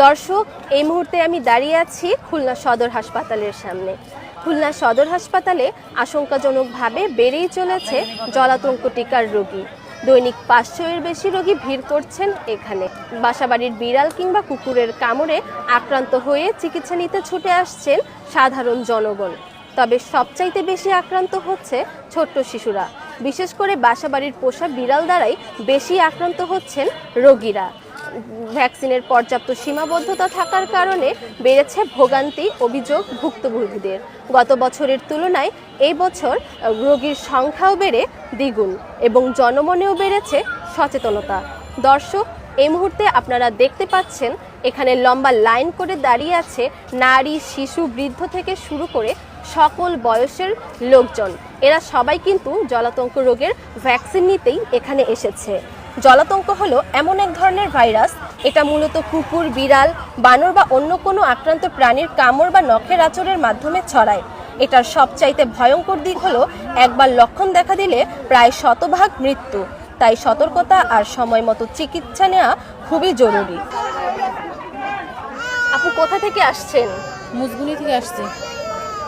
দর্শক, এই মুহূর্তে আমি দাঁড়িয়ে আছি খুলনা সদর হাসপাতালের সামনে। খুলনা সদর হাসপাতালে আশঙ্কাজনকভাবে বেড়েই চলেছে জলাতঙ্ক টিকার রোগী। দৈনিক পাঁচশো এর বেশি রোগী ভিড় করছেন এখানে। বাসাবাড়ির বিড়াল কিংবা কুকুরের কামড়ে আক্রান্ত হয়ে চিকিৎসা নিতে ছুটে আসছেন সাধারণ জনগণ। তবে সবচাইতে বেশি আক্রান্ত হচ্ছে ছোট্ট শিশুরা। বিশেষ করে বাসাবাড়ির পোষা বিড়াল দ্বারাই বেশি আক্রান্ত হচ্ছেন রোগীরা। ভ্যাকসিনের পর্যাপ্ত সীমাবদ্ধতা থাকার কারণে বেড়েছে ভোগান্তি অভিযোগ ভুক্তভোগীদের। গত বছরের তুলনায় এই বছর রোগীর সংখ্যাও বেড়ে দ্বিগুণ এবং জনমনেও বেড়েছে সচেতনতা। দর্শক, এই মুহূর্তে আপনারা দেখতে পাচ্ছেন, এখানে লম্বা লাইন করে দাঁড়িয়ে আছে নারী, শিশু, বৃদ্ধ থেকে শুরু করে সকল বয়সের লোকজন। এরা সবাই কিন্তু জলাতঙ্ক রোগের ভ্যাকসিন নিতেই এখানে এসেছে। জলাতঙ্ক হলো এমন এক ধরনের ভাইরাস। এটা মূলত কুকুর বিড়াল বানর বা অন্য কোনো আক্রান্ত প্রাণীর কামড় বা নখের আচরের মাধ্যমে ছড়ায়। এটার সবচাইতে ভয়ঙ্কর দিক হলো একবার লক্ষণ দেখা দিলে প্রায় শতভাগ মৃত্যু। তাই সতর্কতা আর সময় মতো চিকিৎসা নেওয়া খুবই জরুরি। আপু কোথা থেকে আসছেন? মুজগুনি থেকে আসছে।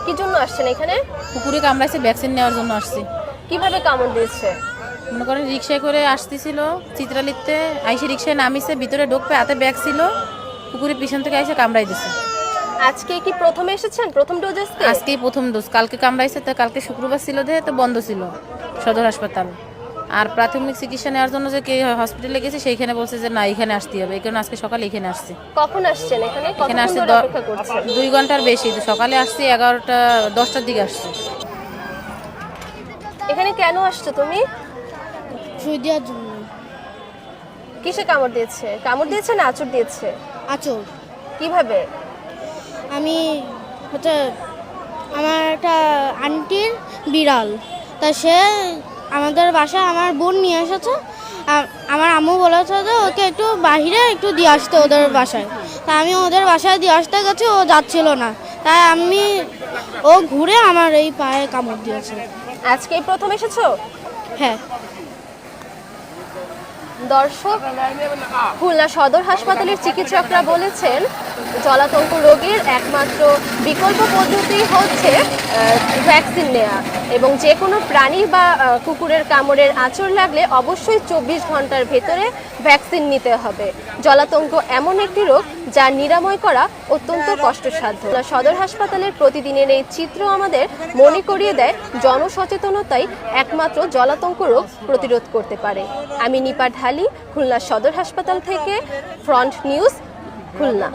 কি জন্য আসছেন এখানে? কুকুরে কামড়াইছে ভ্যাকসিন নেওয়ার জন্য আসছে। কীভাবে কামড় দিয়েছে? মনে করেন রিক্সায় করে আসতেছিল চিত্রালিতে আইসে রিক্সায় নামিছে ভিতরে ঢুকবে হাতে ব্যাগ ছিল কুকুরের পিছন থেকে আইসে কামড়াই দিছে। আজকে কি প্রথমে এসেছেন? প্রথম ডোজ আসতে আজকেই প্রথম ডোজ কালকে কামড়াইছে তো কালকে শুক্রবার ছিল দেহে তো বন্ধ ছিল সদর হাসপাতাল। আর প্রাথমিক চিকিৎসা নেওয়ার জন্য যে কে হসপিটালে গেছে সেইখানে বলছে যে না এখানে আসতে হবে। এই কারণে আজকে সকালে এখানে আসছে। কখন আসছেন এখানে? এখানে আসছে দ- দুই ঘণ্টার বেশি। তো সকালে আসছে এগারোটা দশটার দিকে আসছে। এখানে কেন আসছো তুমি? সুই দেওয়ার জন্য। কিসে কামড় দিয়েছে? কামড় দিয়েছে না আঁচড় দিয়েছে? আচল কীভাবে? আমি হচ্ছে আমার একটা আন্টির বিড়াল। তা সে আমাদের বাসায় আমার বোন নিয়ে এসেছে। আ- আমার আম্মু বলেছে যে ওকে একটু বাহিরে একটু দিয়ে আসতে ওদের বাসায়। তা আমি ওদের বাসায় দিয়ে আসতে গেছি ও যাচ্ছিল না। তাই আমি ও ঘুরে আমার এই পায়ে কামড় দিয়েছে। আজকেই প্রথম এসেছ? হ্যাঁ। দর্শক খুলনা সদর হাসপাতালের চিকিৎসকরা বলেছেন জলাতঙ্ক রোগীর একমাত্র বিকল্প পদ্ধতি হচ্ছে ভ্যাকসিন নেওয়া এবং যে কোনো প্রাণী বা কুকুরের কামড়ের আঁচড় লাগলে অবশ্যই চব্বিশ ঘণ্টার ভেতরে ভ্যাকসিন নিতে হবে। জলাতঙ্ক এমন একটি রোগ যা নিরাময় করা অত্যন্ত কষ্টসাধ্য। সদর হাসপাতালের প্রতিদিনের এই চিত্র আমাদের মনে করিয়ে দেয়, জনসচেতনতাই একমাত্র জলাতঙ্ক রোগ প্রতিরোধ করতে পারে। আমি নিপা ঢালি, খুলনা সদর হাসপাতাল থেকে, ফ্রন্ট নিউজ খুলনা